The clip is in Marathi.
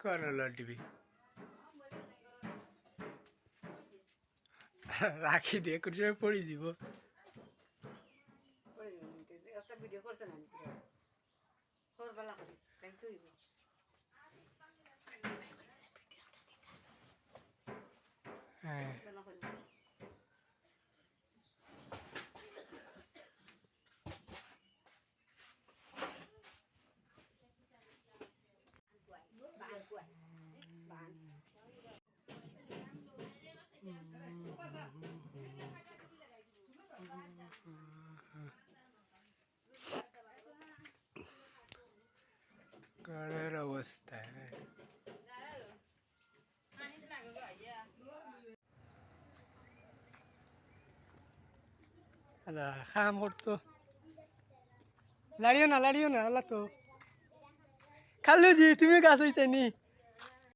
কনলাটিবি রাখি দিয়ে কোনো সময় পড়ে দিব একটা ভিডিও করছে না করবেলা করে তাই তো कळर अवस्था आहे. खाम ओढतो लाडिओ ना लाडिओ ना आला तो. खाल्लो जी तुम्ही घासायचं त्यांनी